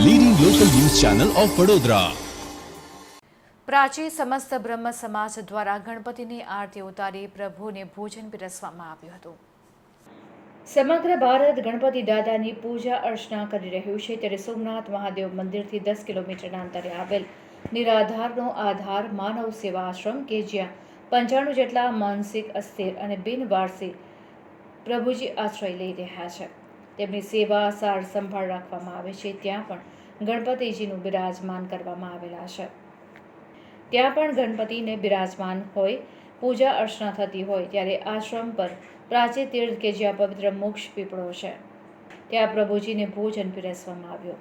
Channel of Vadodara પ્રાચી સમસ્ત બ્રહ્મ સમાજ દ્વારા ગણપતિની આરતી ઉતારી પ્રભુને ભોજન પીરસવામાં આવ્યું હતું. સમગ્ર ભારત ગણપતિ દાદાની પૂજા અર્ચના કરી રહ્યું છે. ત્યારે સોમનાથ મહાદેવ મંદિરથી દસ કિલોમીટરના અંતરે આવેલ નિરાધારનો આધાર માનવ સેવા આશ્રમ કે જ્યાં પંચાણું જેટલા માનસિક અસ્થિર અને બિનવારસી પ્રભુજી આશ્રય લઈ રહ્યા છે. તેમની સેવા, સાર સંભાળ રાખવામાં આવે છે. ત્યાં પણ ગણપતિજીનું બિરાજમાન કરવામાં આવેલા છે. ત્યાં પણ ગણપતિને બિરાજમાન હોય, પૂજા અર્ચના થતી હોય, ત્યારે આશ્રમ પર પ્રાચી તીર્થ કે જ્યાં પવિત્ર મોક્ષ પીપળો છે, ત્યાં પ્રભુજીને ભોજન પીરસવામાં આવ્યો.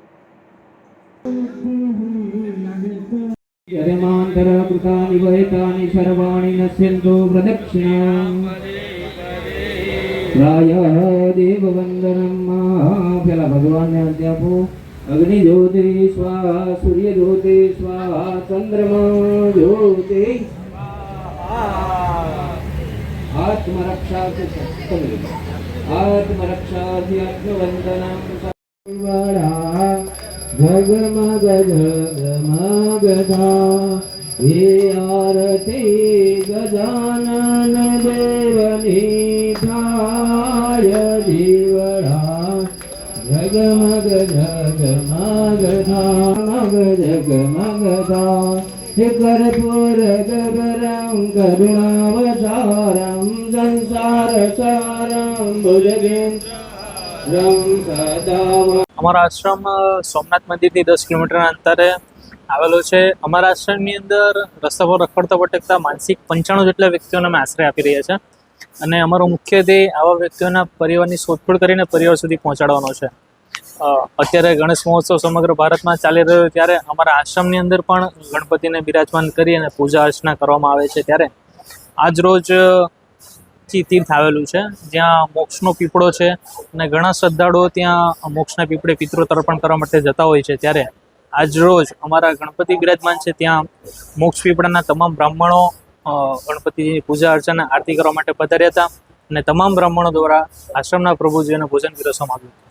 યજમાન તર કૃતાનિ વૈતાનિ સર્વાણિ નસ્યન્તો પ્રદક્ષિણા રાય દેવ વંદનમ પેલા ભગવાનને અંત્ય આપો અગ્નિ જ્યોતિ સ્વાહા સૂર્ય જ્યોતિ સ્વાહા ચંદ્રમા જ્યોતિ આત્મરક્ષાર્થી આત્મરક્ષાર્થી આત્મવંદનમ જગમગ જગમગધા હે આરતી દેવની થાય દીવડા જગમગ જગમગધા મગ જગમગધા હે કરપુર ગગરમ કરુણાવસારમ સંસાર સારમ ભુજગેન્દ્રં સદા અમારો આશ્રમ સોમનાથ મંદિરથી દસ કિલોમીટરના અંતરે આવેલો છે. અમારા આશ્રમની અંદર રસ્તા પર રખડતા ભટકતા માનસિક પંચાણું જેટલા વ્યક્તિઓને અમે આશ્રય આપી રહ્યા છે. અને અમારો મુખ્ય ધ્યેય આવા વ્યક્તિઓના પરિવારની શોધખોળ કરીને પરિવાર સુધી પહોંચાડવાનો છે. અત્યારે ગણેશ મહોત્સવ સમગ્ર ભારતમાં ચાલી રહ્યો ત્યારે અમારા આશ્રમની અંદર પણ ગણપતિને બિરાજમાન કરી અને પૂજા અર્ચના કરવામાં આવે છે ત્યારે આજ રોજથી તીર્થ આવેલું છે. જ્યાં મોક્ષનો પીપળો છે અને ઘણા શ્રદ્ધાળુઓ ત્યાં મોક્ષના પીપળે પિતૃ તર્પણ કરવા માટે જતા હોય છે ત્યારે આજ રોજ અમારા ગણપતિ બિરાજમાન છે ત્યાં મોક્ષ પીપળાના તમામ બ્રાહ્મણો ગણપતિજીની પૂજા અર્ચના, આરતી કરવા માટે પધાર્યા હતા અને તમામ બ્રાહ્મણો દ્વારા આશ્રમના પ્રભુજીઓને ભોજન પીરસવામાં આવ્યું